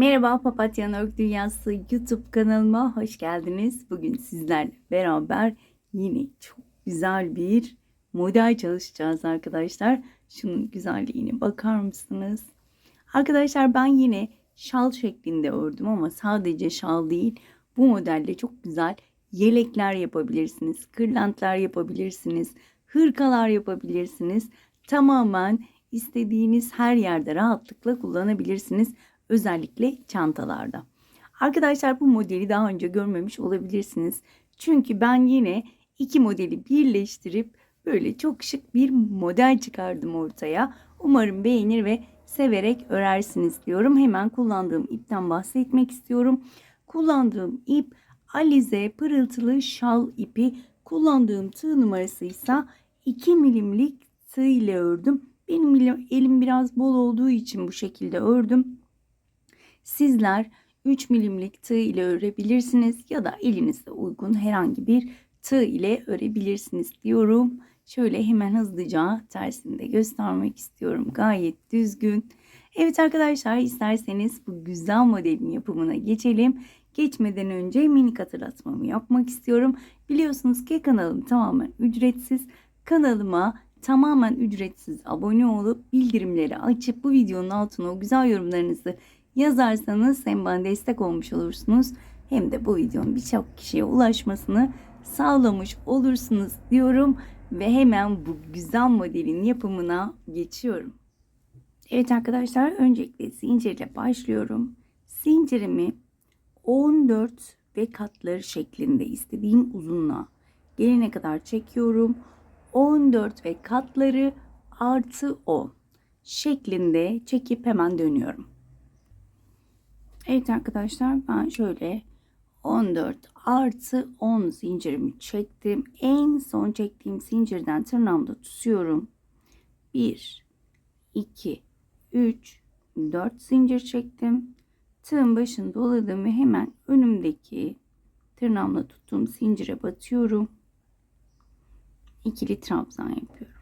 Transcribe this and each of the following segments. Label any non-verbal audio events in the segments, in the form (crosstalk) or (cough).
Merhaba Papatya Örgü Dünyası YouTube kanalıma hoş geldiniz. Bugün sizlerle beraber yine çok güzel bir model çalışacağız arkadaşlar. Şunun güzelliğine bakar mısınız? Arkadaşlar ben yine şal şeklinde ördüm ama sadece şal değil. Bu modelle çok güzel yelekler yapabilirsiniz, kırlentler yapabilirsiniz, hırkalar yapabilirsiniz. Tamamen istediğiniz her yerde rahatlıkla kullanabilirsiniz. Özellikle çantalarda. Arkadaşlar bu modeli daha önce görmemiş olabilirsiniz. Çünkü ben yine iki modeli birleştirip böyle çok şık bir model çıkardım ortaya. Umarım beğenir ve severek örersiniz diyorum. Hemen kullandığım ipten bahsetmek istiyorum. Kullandığım ip Alize pırıltılı şal ipi. Kullandığım tığ numarası ise 2 milimlik tığ ile ördüm. Benim elim biraz bol olduğu için bu şekilde ördüm. Sizler 3 milimlik tığ ile örebilirsiniz ya da elinizde uygun herhangi bir tığ ile örebilirsiniz diyorum. Şöyle hemen hızlıca tersini de göstermek istiyorum. Gayet düzgün. Evet arkadaşlar isterseniz bu güzel modelin yapımına geçelim. Geçmeden önce minik hatırlatmamı yapmak istiyorum. Biliyorsunuz ki kanalım tamamen ücretsiz. Kanalıma tamamen ücretsiz abone olup bildirimleri açıp bu videonun altına o güzel yorumlarınızı yazarsanız hem bana destek olmuş olursunuz hem de bu videonun birçok kişiye ulaşmasını sağlamış olursunuz diyorum ve hemen bu güzel modelin yapımına geçiyorum. Evet arkadaşlar öncelikle zincirle başlıyorum. Zincirimi 14 ve katları şeklinde istediğim uzunluğa gelene kadar çekiyorum. 14 ve katları artı 10 şeklinde çekip hemen dönüyorum. Evet arkadaşlar ben şöyle 14 artı 10 zincirimi çektim. En son çektiğim zincirden tırnağımda tutuyorum. 1, 2, 3, 4 zincir çektim. Tığın başını doladım ve hemen önümdeki tırnağımla tuttuğum zincire batıyorum. İkili trabzan yapıyorum.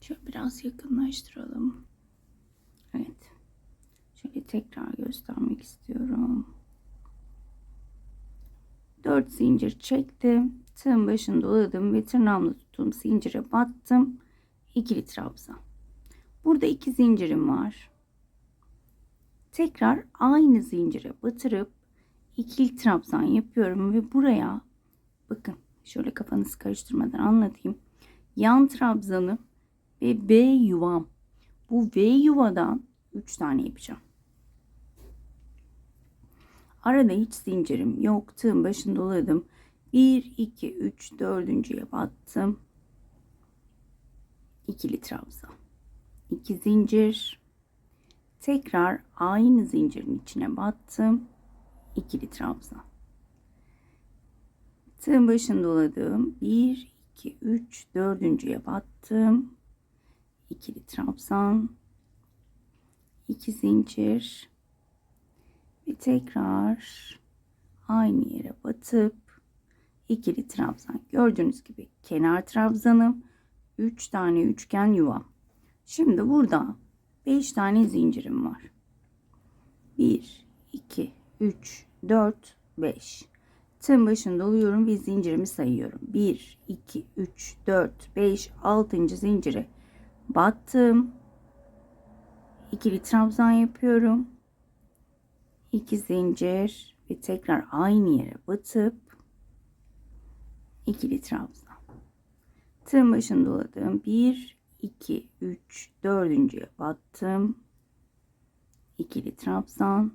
Şöyle biraz yakınlaştıralım. Şöyle tekrar göstermek istiyorum. 4 zincir çektim. Tığın başını doladım ve tırnağımla tuttuğum zincire battım. İkili trabzan. Burada iki zincirim var. Tekrar aynı zincire batırıp ikili trabzan yapıyorum ve buraya bakın şöyle kafanızı karıştırmadan anlatayım. Yan trabzanı ve B yuvam. Bu V yuvadan 3 tane yapacağım. Arada hiç zincirim yok. Tığın başını doladım. 1, 2, 3, dördüncüye battım. İkili trabzan. 2 zincir. Tekrar aynı zincirin içine battım. İkili trabzan. Tığın başını doladım. 1, 2, 3, dördüncüye battım. İkili trabzan. 2 zincir. Ve tekrar aynı yere batıp ikili trabzan. Gördüğünüz gibi kenar trabzanım. 3 tane üçgen yuva. Şimdi burada 5 tane zincirim var. 1, 2, 3, 4, 5. Tığın başını doluyorum ve zincirimi sayıyorum. 1, 2, 3, 4, 5, 6. zincire battım. İkili trabzan yapıyorum. 2 zincir ve tekrar aynı yere batıp ikili trabzan. Tığın başını doladım. 1, 2, 3, dördüncüye battım. İkili trabzan.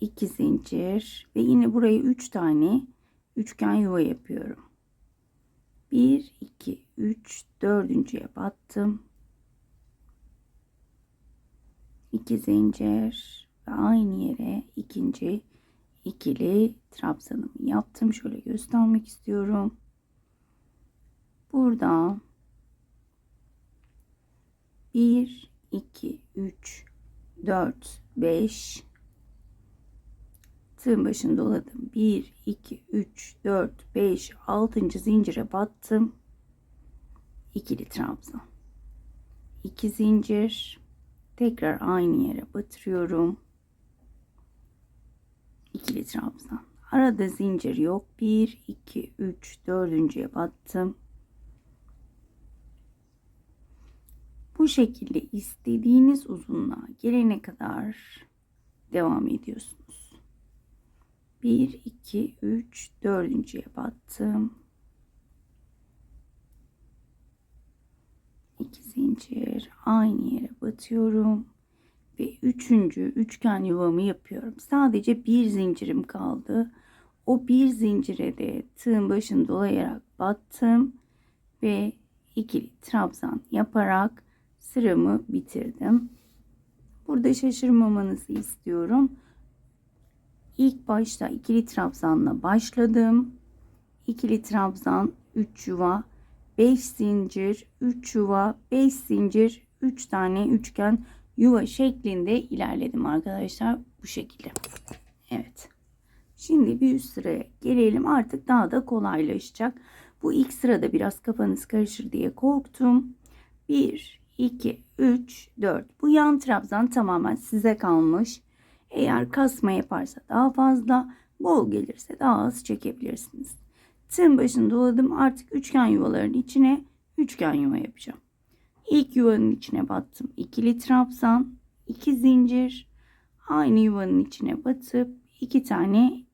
2 zincir ve yine buraya 3 tane üçgen yuva yapıyorum. 1, 2, 3, dördüncüye battım. 2 zincir ve aynı yere ikinci ikili trabzanımı yaptım. Şöyle göstermek istiyorum. Burada 1, 2, 3, 4, 5 tığın başını doladım. 1, 2, 3, 4, 5, 6. zincire battım. İkili trabzan. 2 zincir Tekrar aynı yere batırıyorum. İkili trabzan. Arada zincir yok. 1, 2, 3, dördüncüye battım. Bu şekilde istediğiniz uzunluğa gelene kadar devam ediyorsunuz. 1, 2, 3, dördüncüye battım. 2 zincir aynı yere batıyorum ve üçüncü üçgen yuvamı yapıyorum. Sadece bir zincirim kaldı. O bir zincire de tığın başını dolayarak battım ve ikili trabzan yaparak sıramı bitirdim. Burada şaşırmamanızı istiyorum. İlk başta ikili trabzanla başladım. İkili trabzan 3 yuva 5 zincir 3 yuva 5 zincir 3 tane üçgen yuva şeklinde ilerledim arkadaşlar bu şekilde. Evet. Şimdi bir üst sıraya gelelim artık daha da kolaylaşacak. Bu ilk sırada biraz kafanız karışır diye korktum. 1 2 3 4 bu yan trabzan tamamen size kalmış. Eğer kasma yaparsa daha fazla, bol gelirse daha az çekebilirsiniz. Tığın başını doladım. Artık üçgen yuvaların içine üçgen yuva yapacağım. İlk yuvanın içine battım. İkili trabzan, iki zincir. Aynı yuvanın içine batıp iki tane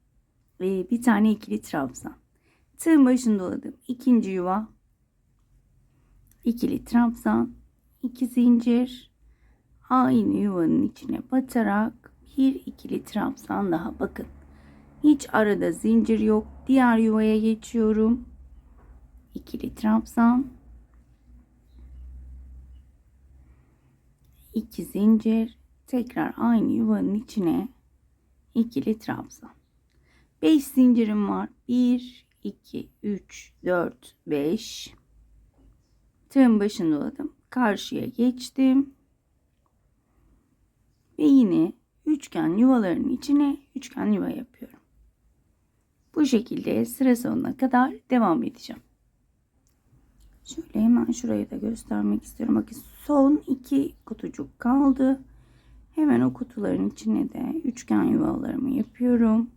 e, bir tane ikili trabzan. Tığın başını doladım. İkinci yuva. ikili trabzan, iki zincir. Aynı yuvanın içine batarak bir ikili trabzan daha bakın. Hiç arada zincir yok. Diğer yuvaya geçiyorum. İkili trabzan. İki zincir. Tekrar aynı yuvanın içine ikili trabzan. 5 zincirim var. 1, 2, 3, 4, 5. Tığın başını doladım. Karşıya geçtim. Ve yine üçgen yuvaların içine üçgen yuva yapıyorum. Bu şekilde sıra sonuna kadar devam edeceğim. Şöyle hemen şurayı da göstermek istiyorum. Bakın son iki kutucuk kaldı. Hemen o kutuların içine de üçgen yuvalarımı yapıyorum.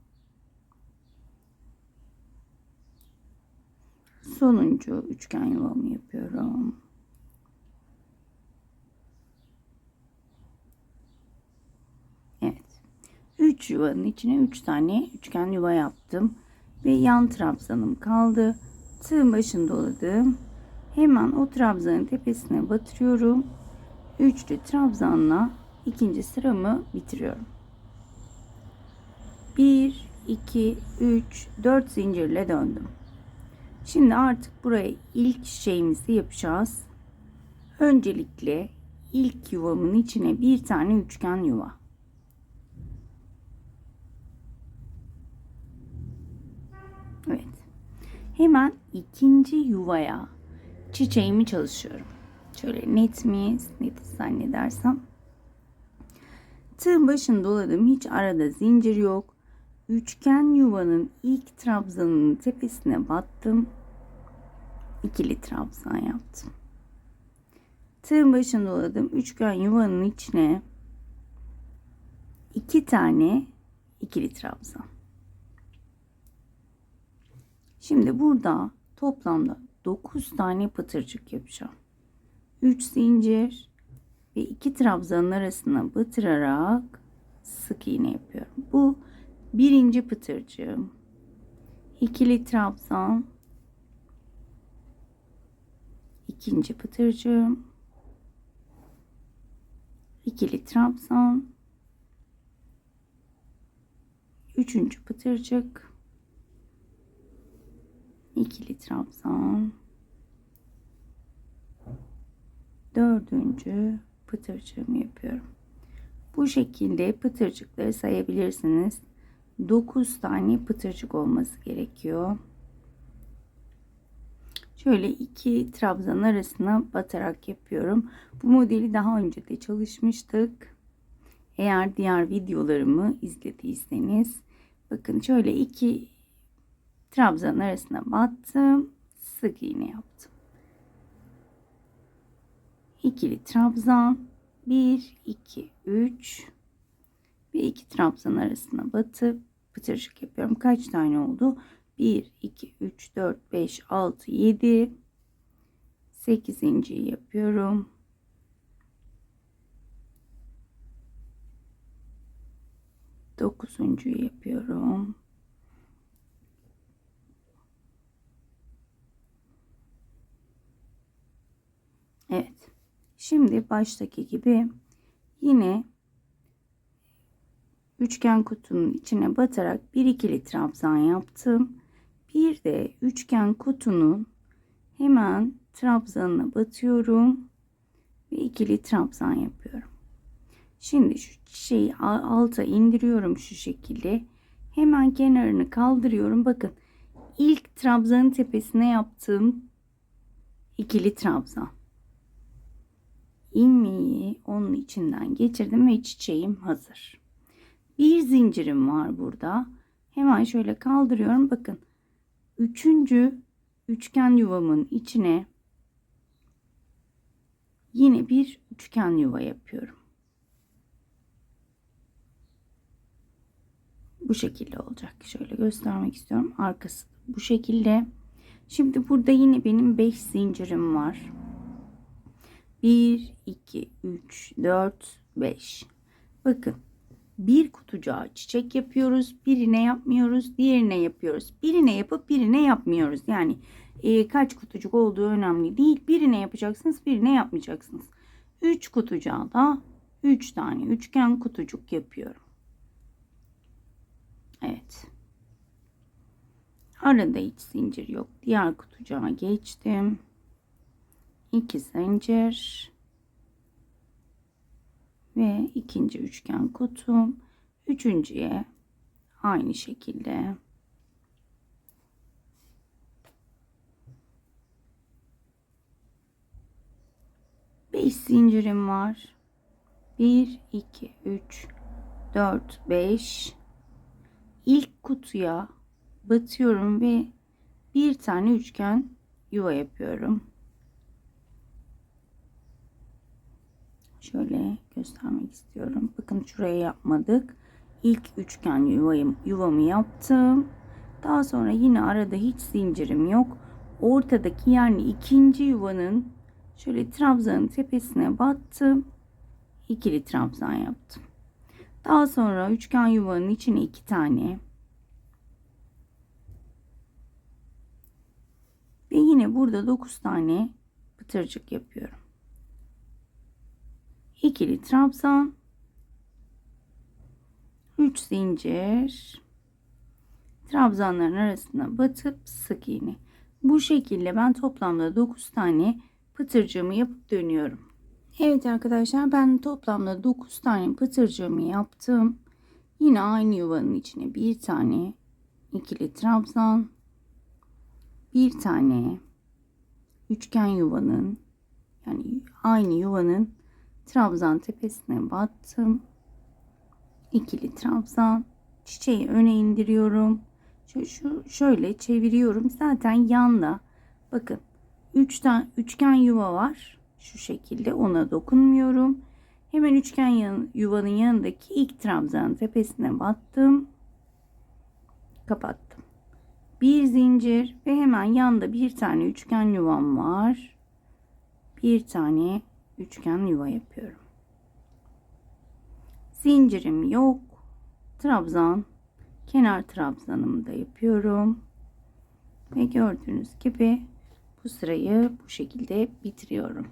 Sonuncu üçgen yuvamı yapıyorum. Evet. 3 yuvanın içine 3 tane üçgen yuva yaptım ve yan trabzanım kaldı. Tığın başını doladım. Hemen o trabzanın tepesine batırıyorum. Üçlü trabzanla ikinci sıramı bitiriyorum. 1, 2, 3, 4 zincirle döndüm. Şimdi artık buraya ilk şeyimizi yapacağız. Öncelikle ilk yuvamın içine bir tane üçgen yuva. Evet. Hemen ikinci yuvaya çiçeğimi çalışıyorum. Şöyle net miyiz? Net zannedersem. Tığın başını doladım. Hiç arada zincir yok. Üçgen yuvanın ilk trabzanının tepesine battım. İkili trabzan yaptım. Tığın başını doladım. Üçgen yuvanın içine iki tane ikili trabzan. Şimdi burada toplamda 9 tane pıtırcık yapacağım. 3 zincir ve 2 trabzanın arasına batırarak sık iğne yapıyorum. Bu birinci pıtırcığım. İkili trabzan. ikinci pıtırcığım. ikili trabzan. Üçüncü pıtırcık ikili trabzan dördüncü pıtırcığımı yapıyorum. Bu şekilde pıtırcıkları sayabilirsiniz. 9 tane pıtırcık olması gerekiyor. Şöyle iki trabzan arasına batarak yapıyorum. Bu modeli daha önce de çalışmıştık. Eğer diğer videolarımı izlediyseniz bakın şöyle iki trabzan arasına battım. Sık iğne yaptım. İkili trabzan 1 2 3 ve iki trabzan arasına batıp pıtırcık yapıyorum. Kaç tane oldu? 1 2 3 4 5 6 7 8. yapıyorum. Dokuzuncuyu yapıyorum. Evet. Şimdi baştaki gibi yine üçgen kutunun içine batarak bir ikili trabzan yaptım. Bir de üçgen kutunun hemen trabzanına batıyorum ve ikili trabzan yapıyorum. Şimdi şu çiçeği alta indiriyorum şu şekilde. Hemen kenarını kaldırıyorum. Bakın ilk trabzanın tepesine yaptığım ikili trabzan. İlmeği onun içinden geçirdim ve çiçeğim hazır. Bir zincirim var burada. Hemen şöyle kaldırıyorum. Bakın üçüncü üçgen yuvamın içine yine bir üçgen yuva yapıyorum. Bu şekilde olacak. Şöyle göstermek istiyorum. Arkası bu şekilde. Şimdi burada yine benim 5 zincirim var. 1, 2, 3, 4, 5. Bakın bir kutucuğa çiçek yapıyoruz. Birine yapmıyoruz. Diğerine yapıyoruz. Birine yapıp birine yapmıyoruz. Yani e, kaç kutucuk olduğu önemli değil. Birine yapacaksınız. Birine yapmayacaksınız. 3 kutucuğa da 3 tane üçgen kutucuk yapıyorum. Evet. Arada hiç zincir yok. Diğer kutucuğa geçtim. 2 zincir. Ve ikinci üçgen kutum. Üçüncüye aynı şekilde. Beş zincirim var. 1 2 3 4 5 ilk kutuya batıyorum ve bir tane üçgen yuva yapıyorum Şöyle göstermek istiyorum. Bakın şuraya yapmadık. İlk üçgen yuvayım, yuvamı yaptım. Daha sonra yine arada hiç zincirim yok. Ortadaki yani ikinci yuvanın şöyle trabzanın tepesine battım. İkili trabzan yaptım. Daha sonra üçgen yuvanın içine iki tane ve yine burada dokuz tane pıtırcık yapıyorum ikili trabzan 3 zincir. Trabzanların arasına batıp sık iğne. Bu şekilde ben toplamda 9 tane pıtırcığımı yapıp dönüyorum. Evet arkadaşlar ben toplamda 9 tane pıtırcığımı yaptım. Yine aynı yuvanın içine bir tane ikili trabzan bir tane üçgen yuvanın yani aynı yuvanın trabzan tepesine battım. İkili trabzan. Çiçeği öne indiriyorum. Şu, şu şöyle çeviriyorum. Zaten yanda bakın 3 tane üçgen yuva var. Şu şekilde ona dokunmuyorum. Hemen üçgen yan, yuvanın yanındaki ilk trabzan tepesine battım. Kapattım. Bir zincir ve hemen yanda bir tane üçgen yuvam var. Bir tane üçgen yuva yapıyorum. Zincirim yok. Trabzan kenar trabzanımı da yapıyorum. Ve gördüğünüz gibi bu sırayı bu şekilde bitiriyorum.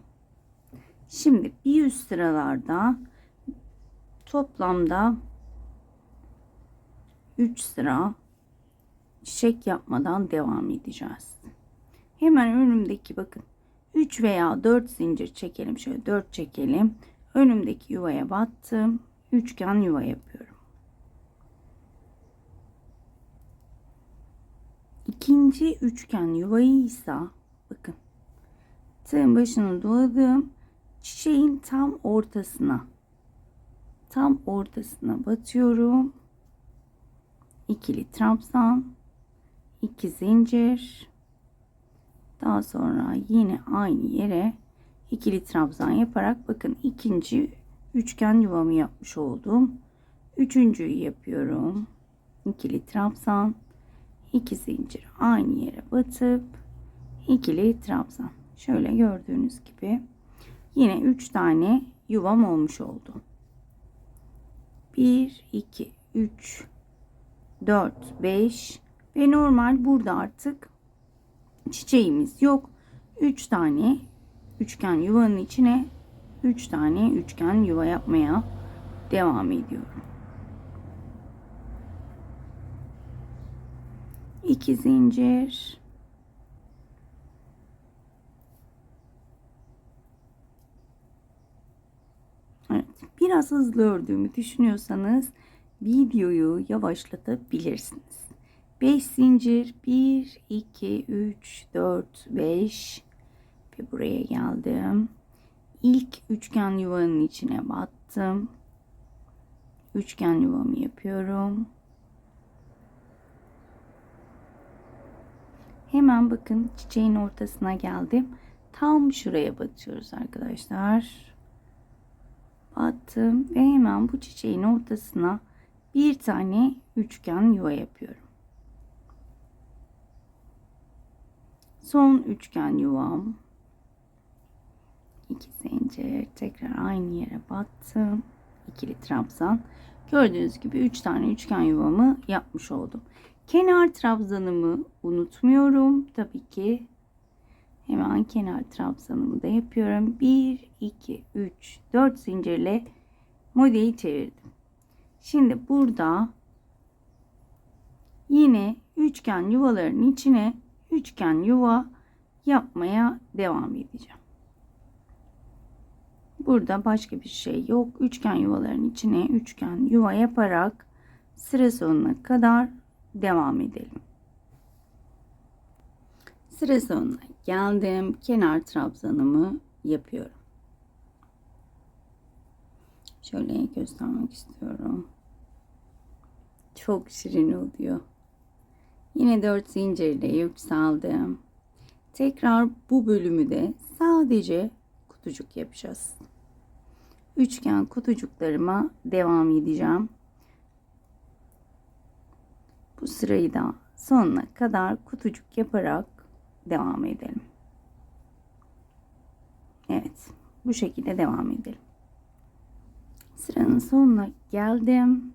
Şimdi bir üst sıralarda toplamda 3 sıra çiçek yapmadan devam edeceğiz. Hemen önümdeki bakın 3 veya 4 zincir çekelim. Şöyle 4 çekelim. Önümdeki yuvaya battım. Üçgen yuva yapıyorum. İkinci üçgen yuvayı ise bakın tığın başını doladım. Çiçeğin tam ortasına tam ortasına batıyorum. İkili trabzan, iki zincir, daha sonra yine aynı yere ikili trabzan yaparak bakın ikinci üçgen yuvamı yapmış oldum. Üçüncüyü yapıyorum. İkili trabzan, iki zincir aynı yere batıp ikili trabzan. Şöyle gördüğünüz gibi yine üç tane yuvam olmuş oldu. 1 2 3 4 5 ve normal burada artık çiçeğimiz yok. 3 tane üçgen yuvanın içine 3 tane üçgen yuva yapmaya devam ediyorum. 2 zincir Evet, biraz hızlı ördüğümü düşünüyorsanız videoyu yavaşlatabilirsiniz. 5 zincir 1 2 3 4 5 ve buraya geldim. İlk üçgen yuvanın içine battım. Üçgen yuvamı yapıyorum. Hemen bakın çiçeğin ortasına geldim. Tam şuraya batıyoruz arkadaşlar. Battım ve hemen bu çiçeğin ortasına bir tane üçgen yuva yapıyorum. Son üçgen yuvam. iki zincir tekrar aynı yere battım. ikili trabzan. Gördüğünüz gibi üç tane üçgen yuvamı yapmış oldum. Kenar trabzanımı unutmuyorum. Tabii ki hemen kenar trabzanımı da yapıyorum. 1, 2, 3, 4 zincirle modeli çevirdim. Şimdi burada yine üçgen yuvaların içine üçgen yuva yapmaya devam edeceğim. Burada başka bir şey yok. Üçgen yuvaların içine üçgen yuva yaparak sıra sonuna kadar devam edelim. Sıra sonuna geldim. Kenar trabzanımı yapıyorum. Şöyle göstermek istiyorum. Çok şirin oluyor. Yine 4 zincirle yükseldim. Tekrar bu bölümü de sadece kutucuk yapacağız. Üçgen kutucuklarıma devam edeceğim. Bu sırayı da sonuna kadar kutucuk yaparak devam edelim. Evet, bu şekilde devam edelim. Sıranın sonuna geldim.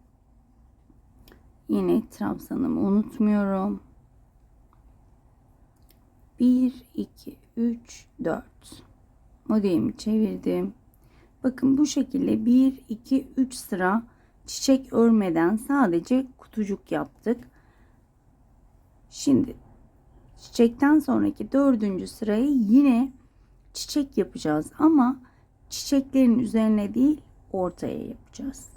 Yine trabzanımı unutmuyorum. 1, 2, 3, 4. Modelimi çevirdim. Bakın bu şekilde 1, 2, 3 sıra çiçek örmeden sadece kutucuk yaptık. Şimdi çiçekten sonraki dördüncü sırayı yine çiçek yapacağız ama çiçeklerin üzerine değil ortaya yapacağız.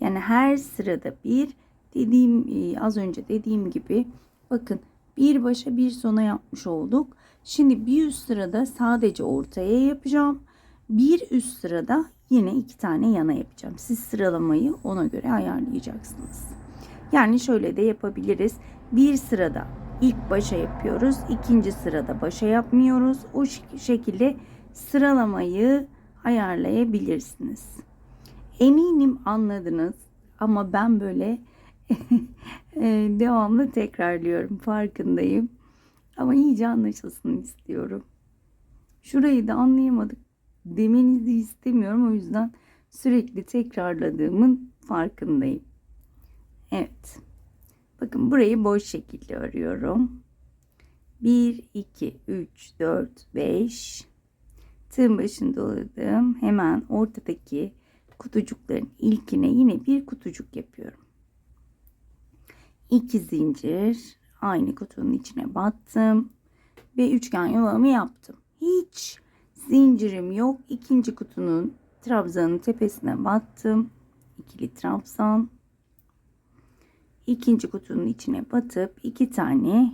Yani her sırada bir dediğim e, az önce dediğim gibi bakın bir başa bir sona yapmış olduk. Şimdi bir üst sırada sadece ortaya yapacağım. Bir üst sırada yine iki tane yana yapacağım. Siz sıralamayı ona göre ayarlayacaksınız. Yani şöyle de yapabiliriz. Bir sırada ilk başa yapıyoruz. ikinci sırada başa yapmıyoruz. O şekilde sıralamayı ayarlayabilirsiniz. Eminim anladınız ama ben böyle (laughs) devamlı tekrarlıyorum farkındayım. Ama iyice anlaşılsın istiyorum. Şurayı da anlayamadık demenizi istemiyorum. O yüzden sürekli tekrarladığımın farkındayım. Evet. Bakın burayı boş şekilde örüyorum. 1, 2, 3, 4, 5. Tığın başını doladım. Hemen ortadaki kutucukların ilkine yine bir kutucuk yapıyorum. 2 zincir aynı kutunun içine battım ve üçgen yuvamı yaptım. Hiç zincirim yok. İkinci kutunun trabzanın tepesine battım. İkili trabzan. İkinci kutunun içine batıp iki tane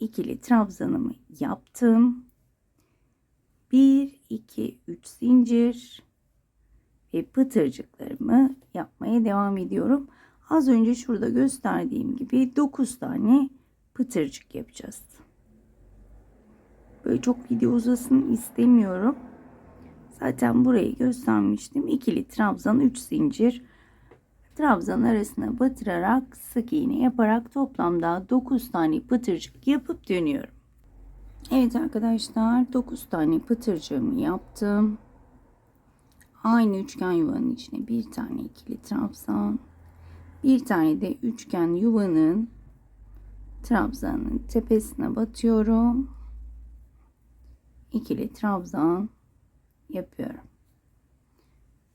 ikili trabzanımı yaptım. 1 2 3 zincir ve pıtırcıklarımı yapmaya devam ediyorum. Az önce şurada gösterdiğim gibi 9 tane pıtırcık yapacağız. Böyle çok video uzasın istemiyorum. Zaten burayı göstermiştim. İkili trabzan 3 zincir. Trabzan arasına batırarak sık iğne yaparak toplamda 9 tane pıtırcık yapıp dönüyorum. Evet arkadaşlar 9 tane pıtırcığımı yaptım. Aynı üçgen yuvanın içine bir tane ikili trabzan, bir tane de üçgen yuvanın trabzanın tepesine batıyorum. İkili trabzan yapıyorum.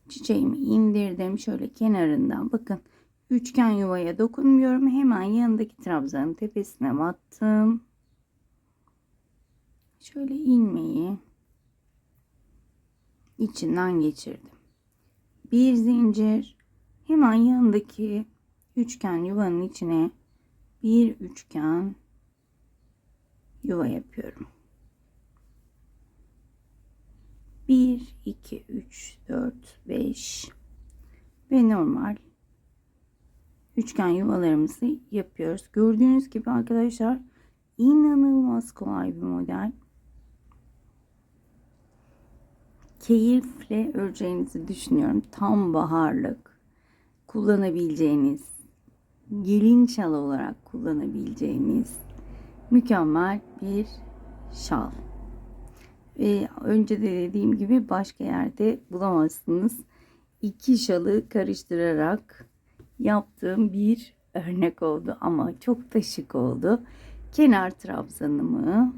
Çiçeğimi indirdim. Şöyle kenarından bakın. Üçgen yuvaya dokunmuyorum. Hemen yanındaki trabzanın tepesine battım. Şöyle ilmeği içinden geçirdim. Bir zincir hemen yanındaki üçgen yuvanın içine bir üçgen yuva yapıyorum. 1 2 3 4 5 ve normal üçgen yuvalarımızı yapıyoruz. Gördüğünüz gibi arkadaşlar inanılmaz kolay bir model. Keyifle öreceğinizi düşünüyorum. Tam baharlık kullanabileceğiniz gelin şal olarak kullanabileceğiniz mükemmel bir şal. Ve önce de dediğim gibi başka yerde bulamazsınız. İki şalı karıştırarak yaptığım bir örnek oldu ama çok da şık oldu. Kenar trabzanımı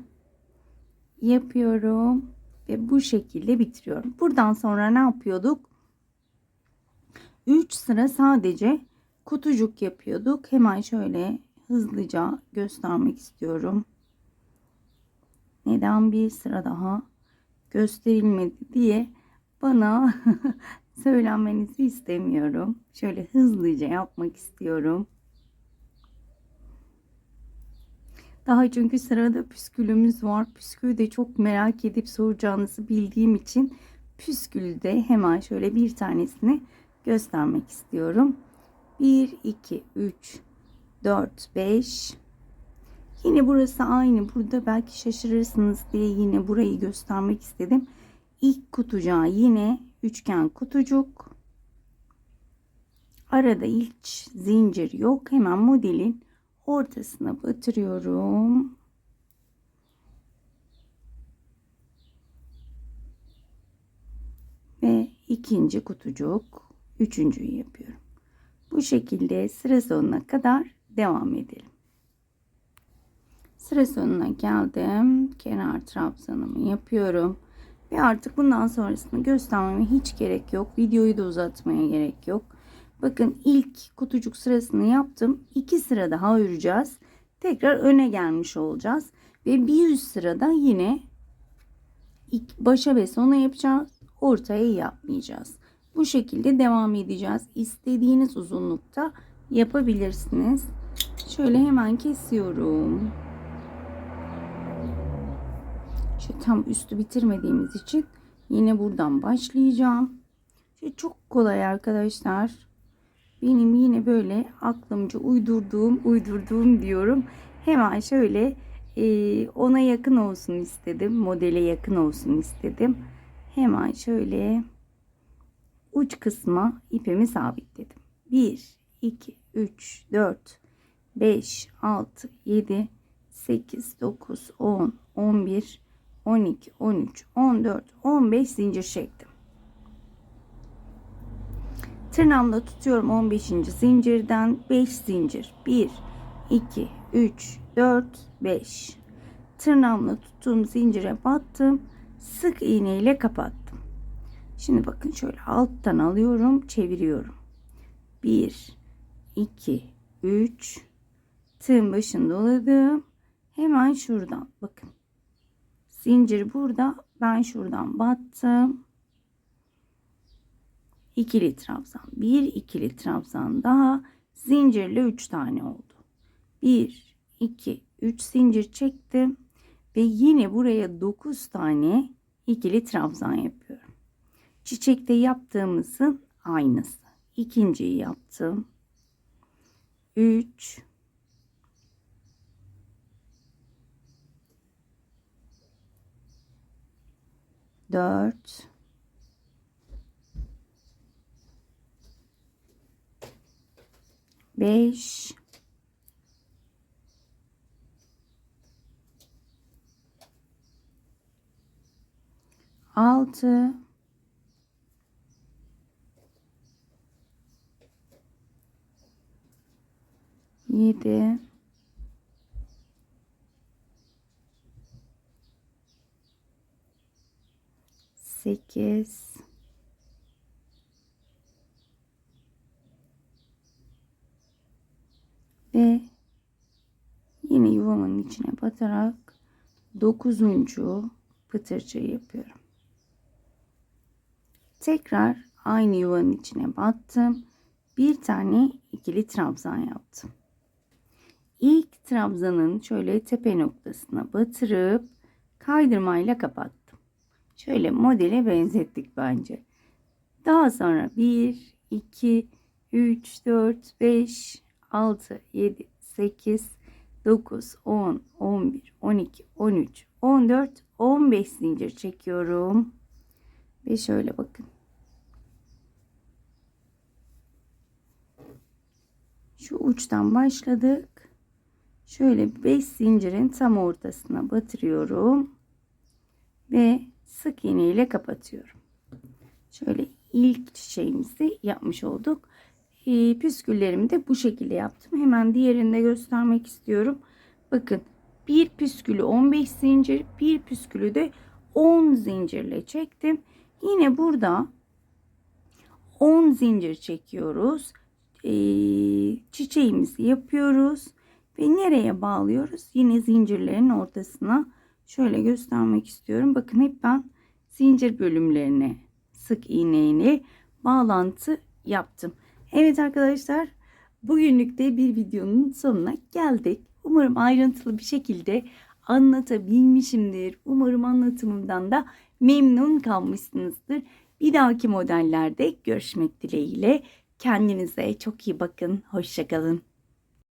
yapıyorum ve bu şekilde bitiriyorum. Buradan sonra ne yapıyorduk? 3 sıra sadece kutucuk yapıyorduk. Hemen şöyle hızlıca göstermek istiyorum. Neden bir sıra daha gösterilmedi diye bana (laughs) söylenmenizi istemiyorum. Şöyle hızlıca yapmak istiyorum. Daha çünkü sırada püskülümüz var. Püskülü de çok merak edip soracağınızı bildiğim için püskülü de hemen şöyle bir tanesini göstermek istiyorum. 1, 2, 3, 4, 5. Yine burası aynı. Burada belki şaşırırsınız diye yine burayı göstermek istedim. İlk kutucuğa yine üçgen kutucuk. Arada hiç zincir yok. Hemen modelin ortasına batırıyorum. Ve ikinci kutucuk, üçüncüyü yapıyorum. Bu şekilde sıra sonuna kadar devam edelim. Sıra sonuna geldim. Kenar trabzanımı yapıyorum. Ve artık bundan sonrasını göstermeme hiç gerek yok. Videoyu da uzatmaya gerek yok. Bakın ilk kutucuk sırasını yaptım. İki sıra daha öreceğiz. Tekrar öne gelmiş olacağız. Ve bir üst sırada yine başa ve sona yapacağız. Ortaya yapmayacağız. Bu şekilde devam edeceğiz. İstediğiniz uzunlukta yapabilirsiniz. Şöyle hemen kesiyorum. Şu tam üstü bitirmediğimiz için yine buradan başlayacağım. Şu çok kolay arkadaşlar. Benim yine böyle aklımca uydurduğum, uydurduğum diyorum. Hemen şöyle e, ona yakın olsun istedim. Modele yakın olsun istedim. Hemen şöyle uç kısma ipimi sabitledim. 1, 2, 3, 4, 5, 6, 7, 8, 9, 10, 11, 12, 13, 14, 15 zincir çektim. Tırnağımla tutuyorum 15. zincirden 5 zincir. 1, 2, 3, 4, 5. Tırnağımla tuttuğum zincire battım. Sık iğne ile kapattım. Şimdi bakın şöyle alttan alıyorum, çeviriyorum. 1, 2, 3. Tığın başını doladım. Hemen şuradan bakın. Zincir burada. Ben şuradan battım. İkili trabzan. Bir ikili trabzan daha. Zincirle üç tane oldu. Bir, iki, üç zincir çektim. Ve yine buraya dokuz tane ikili trabzan yapıyorum. Çiçekte yaptığımızın aynısı. İkinciyi yaptım. 3 4 5 6 7 8 ve yine yuvamın içine batarak dokuzuncu pıtırcığı yapıyorum. Tekrar aynı yuvanın içine battım. Bir tane ikili trabzan yaptım. İlk trabzanın şöyle tepe noktasına batırıp kaydırmayla kapattım. Şöyle modele benzettik bence. Daha sonra 1, 2, 3, 4, 5, 6, 7, 8, 9, 10, 11, 12, 13, 14, 15 zincir çekiyorum. Ve şöyle bakın. Şu uçtan başladık. Şöyle 5 zincirin tam ortasına batırıyorum. Ve sık iğne ile kapatıyorum. Şöyle ilk çiçeğimizi yapmış olduk. E, püsküllerimi de bu şekilde yaptım. Hemen diğerini de göstermek istiyorum. Bakın bir püskülü 15 zincir, bir püskülü de 10 zincirle çektim. Yine burada 10 zincir çekiyoruz. E, çiçeğimizi yapıyoruz. Ve nereye bağlıyoruz? Yine zincirlerin ortasına şöyle göstermek istiyorum. Bakın hep ben zincir bölümlerine sık iğneyle bağlantı yaptım. Evet arkadaşlar bugünlük de bir videonun sonuna geldik. Umarım ayrıntılı bir şekilde anlatabilmişimdir. Umarım anlatımımdan da memnun kalmışsınızdır. Bir dahaki modellerde görüşmek dileğiyle. Kendinize çok iyi bakın. Hoşçakalın.